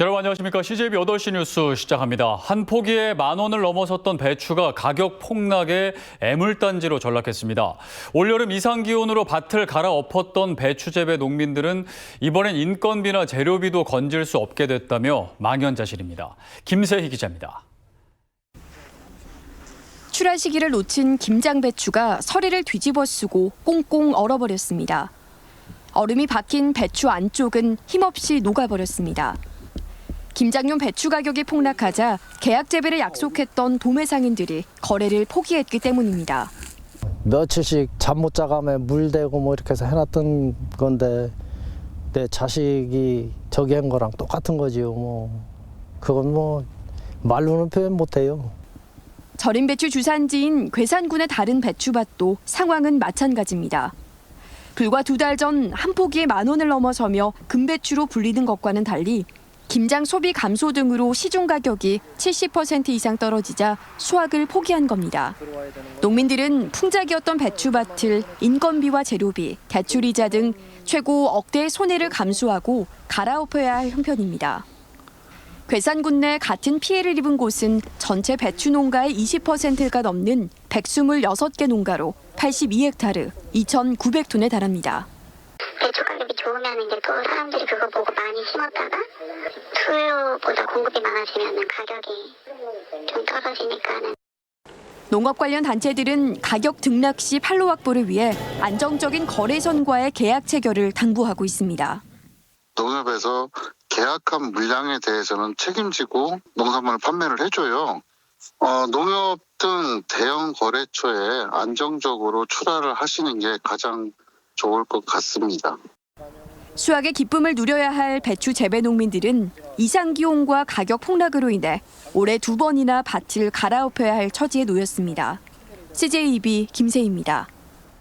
여러분 안녕하십니까. CJB 8시 뉴스 시작합니다. 한 포기에 만 원을 넘어섰던 배추가 가격 폭락에 애물단지로 전락했습니다. 올여름 이상 기온으로 밭을 갈아엎었던 배추 재배 농민들은 이번엔 인건비나 재료비도 건질 수 없게 됐다며 망연자실입니다. 김세희 기자입니다. 출하 시기를 놓친 김장 배추가 서리를 뒤집어 쓰고 꽁꽁 얼어버렸습니다. 얼음이 박힌 배추 안쪽은 힘없이 녹아버렸습니다. 김장용 배추 가격이 폭락하자 계약 재배를 약속했던 도매 상인들이 거래를 포기했기 때문입니다. 며칠씩 잠 못 자가며 물 대고 뭐 이렇게 해서 해놨던 건데 내 자식이 저기 한 거랑 똑같은 거지요 뭐 그건 뭐 말로는 표현 못 해요 절임 배추 주산지인 괴산군의 다른 배추밭도 상황은 마찬가지입니다. 불과 두 달 전 한 포기에 만 원을 넘어서며 금배추로 불리는 것과는 달리 김장 소비 감소 등으로 시중 가격이 70% 이상 떨어지자 수확을 포기한 겁니다. 농민들은 풍작이었던 배추밭을 인건비와 재료비, 대출이자 등 최고 억대의 손해를 감수하고 갈아엎어야 할 형편입니다. 괴산군 내 같은 피해를 입은 곳은 전체 배추 농가의 20%가 넘는 126개 농가로 82헥타르, 2,900톤에 달합니다. 배추 가격이 좋으면 이제 또 사람들이 그거 보고 보다 공급이 많아지면 가격이 좀 떨어지니까는 농업 관련 단체들은 가격 등락 시 판로 확보를 위해 안정적인 거래선과의 계약 체결을 당부하고 있습니다. 농협에서 계약한 물량에 대해서는 책임지고 농산물을 판매를 해줘요. 어, 농협 등 대형 거래처에 안정적으로 출하를 하시는 게 가장 좋을 것 같습니다. 수확의 기쁨을 누려야 할 배추 재배 농민들은 이상 기온과 가격 폭락으로 인해 올해 두 번이나 밭을 갈아엎어야 할 처지에 놓였습니다. CJEB 김세희입니다.